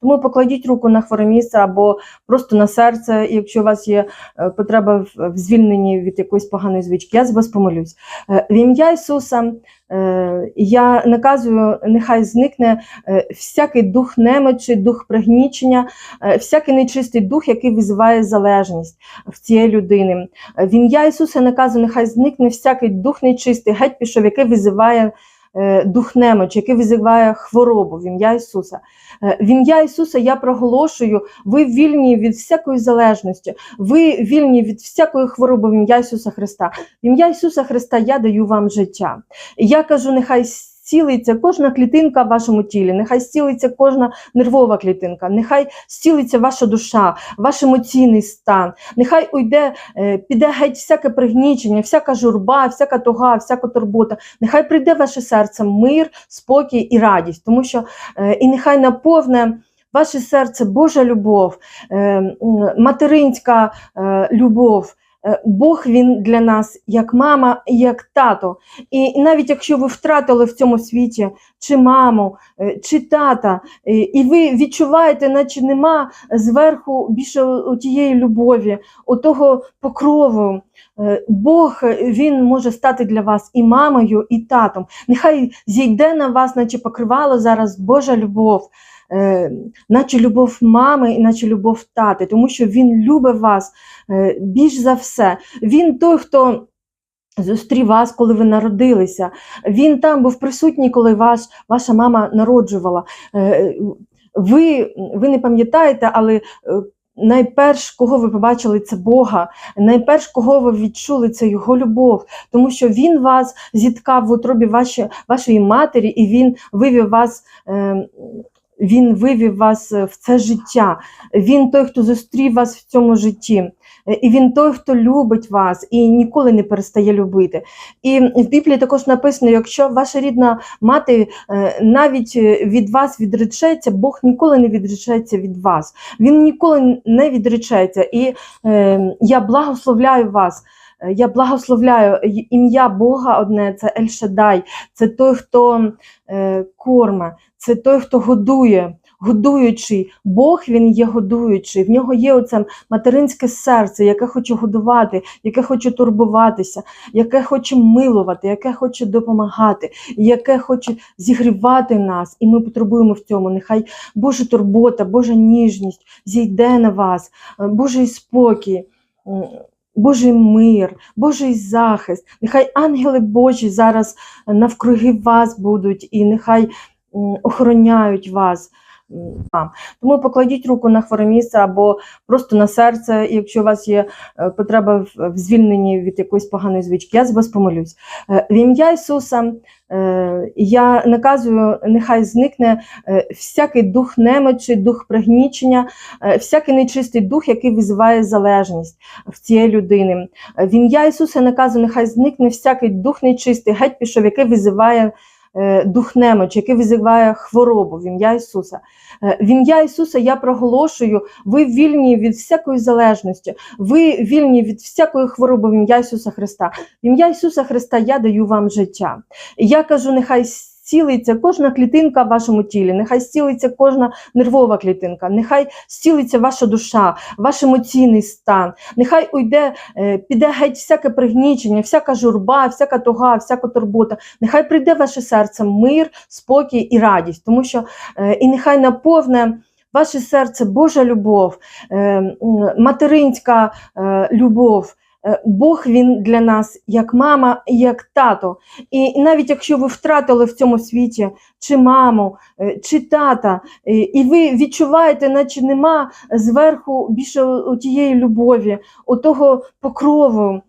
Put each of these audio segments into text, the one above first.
Тому покладіть руку на хворе місце або просто на серце, якщо у вас є е, потреба в, звільненні від якоїсь поганої звички. Я з вас помолюсь. Е, В ім'я Ісуса е, я наказую, нехай зникне всякий дух немочі, дух пригнічення, всякий нечистий дух, який визиває залежність в цієї людини. В ім'я Ісуса наказую, нехай зникне всякий дух нечистий, геть пішов, який визиває. Е, Дух немочі, який визиває хворобу в ім'я Ісуса. Е, В ім'я Ісуса я проголошую, ви вільні від всякої залежності, ви вільні від всякої хвороби в ім'я Ісуса Христа. В ім'я Ісуса Христа я даю вам життя. Я кажу, нехай зцілиться кожна клітинка в вашому тілі, нехай зцілиться кожна нервова клітинка, нехай зцілиться ваша душа, ваш емоційний стан, нехай уйде, е, піде геть всяке пригнічення, всяка журба, всяка туга, всяка турбота. Нехай прийде ваше серце мир, спокій і радість, тому що е, і нехай наповне. Ваше серце Божа любов, е, материнська любов. Е, Бог він для нас як мама як тато. І навіть якщо ви втратили в цьому світі чи маму, е, чи тата, е, і ви відчуваєте, наче нема зверху більше у- тієї любові, у того покрову. Бог він може стати для вас і мамою, і татом. Нехай зійде на вас, наче покривало зараз Божа любов. Е, Наче любов мами, і наче любов тати, тому що він любить вас е, більш за все. Він той, хто зустрів вас, коли ви народилися. Він там був присутній, коли ваш, ваша мама народжувала. Е, Ви, ви не пам'ятаєте, але найперш, кого ви побачили, це Бога. Найперш, кого ви відчули, це Його любов, тому що Він вас зіткав в утробі ваші, вашої матері, і Він вивів вас. Він вивів вас е, в це життя. Він той, хто зустрів вас в цьому житті. Е, І він той, хто любить вас і ніколи не перестає любити. І в Біблії також написано: якщо ваша рідна мати е, навіть від вас відречеться, Бог ніколи не відречеться від вас. Він ніколи не відречеться. І е, я благословляю вас. Е, Я благословляю ім'я Бога одне це Ель-Шадай, це той, хто е, корме, це той, хто годує, годуючий. Бог він є годуючий. В нього є оце материнське серце, яке хоче годувати, яке хоче турбуватися, яке хоче милувати, яке хоче допомагати, яке хоче зігрівати нас. І ми потребуємо в цьому. Нехай Божа турбота, Божа ніжність зійде на вас, е, Божий спокій. Божий мир, Божий захист, нехай ангели Божі зараз навкруги вас будуть і нехай охороняють вас. М, там. Тому покладіть руку на хворе місце або просто на серце, якщо у вас є е, потреба в, звільненні від якоїсь поганої звички. Я з вас помолюсь. Е, В ім'я Ісуса е, я наказую, нехай зникне всякий дух немочі, дух пригнічення, всякий нечистий дух, який визиває залежність в цієї людини. В ім'я Ісуса наказую, нехай зникне всякий дух нечистий, геть пішов, який визиває е, дух немочі, який визиває хворобу в ім'я Ісуса. Е, В ім'я Ісуса я проголошую, ви вільні від всякої залежності, ви вільні від всякої хвороби в ім'я Ісуса Христа. В ім'я Ісуса Христа я даю вам життя. І я кажу, нехай зцілиться кожна клітинка в вашому тілі, нехай зцілиться кожна нервова клітинка, нехай зцілиться ваша душа, ваш емоційний стан, нехай уйде, е, піде геть всяке пригнічення, всяка журба, всяка туга, всяка турбота. Нехай прийде ваше серце мир, спокій і радість, тому що е, і нехай наповне. Ваше серце Божа любов, е, материнська любов. Е, Бог він для нас як мама як тато. І навіть якщо ви втратили в цьому світі чи маму, е, чи тата, е, і ви відчуваєте, наче нема зверху більше у тієї любові, у того покрову.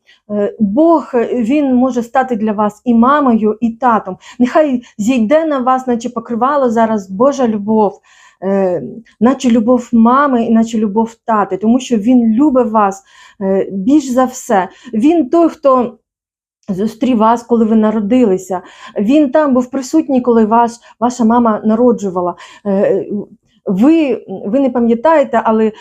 Бог він може стати для вас і мамою, і татом. Нехай зійде на вас, наче покривало зараз Божа любов. Е, Наче любов мами, і наче любов тати, тому що він любить вас е, більш за все. Він той, хто зустрів вас, коли ви народилися. Він там був присутній, коли ваш, ваша мама народжувала. Е, Ви, ви не пам'ятаєте, але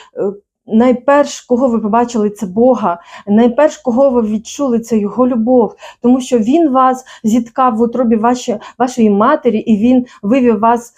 найперш, кого ви побачили, це Бога. Найперш, кого ви відчули, це Його любов, тому що Він вас зіткав в утробі ваші, вашої матері, і Він вивів вас.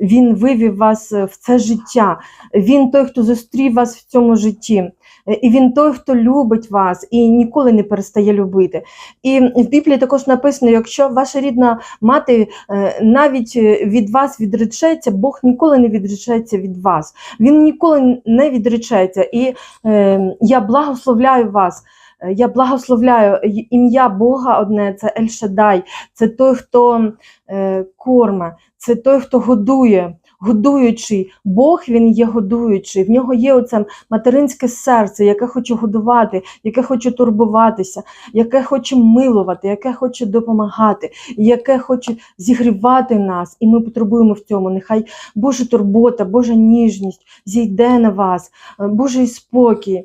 Він вивів вас е, в це життя. Він той, хто зустрів вас в цьому житті. Е, І він той, хто любить вас і ніколи не перестає любити. І в Біблії також написано: якщо ваша рідна мати е, навіть від вас відречеться, Бог ніколи не відречеться від вас. Він ніколи не відречеться. І е, я благословляю вас. Е, Я благословляю ім'я Бога одне це Ель-Шадай, це той, хто е, корме, це той, хто годує, годуючий. Бог він є годуючий. В нього є оце материнське серце, яке хоче годувати, яке хоче турбуватися, яке хоче милувати, яке хоче допомагати, яке хоче зігрівати нас. І ми потребуємо в цьому. Нехай Божа турбота, Божа ніжність зійде на вас, е, Божий спокій.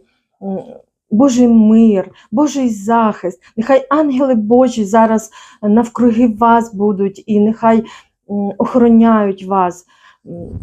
Божий мир, Божий захист, нехай ангели Божі зараз навкруги вас будуть і нехай охороняють вас.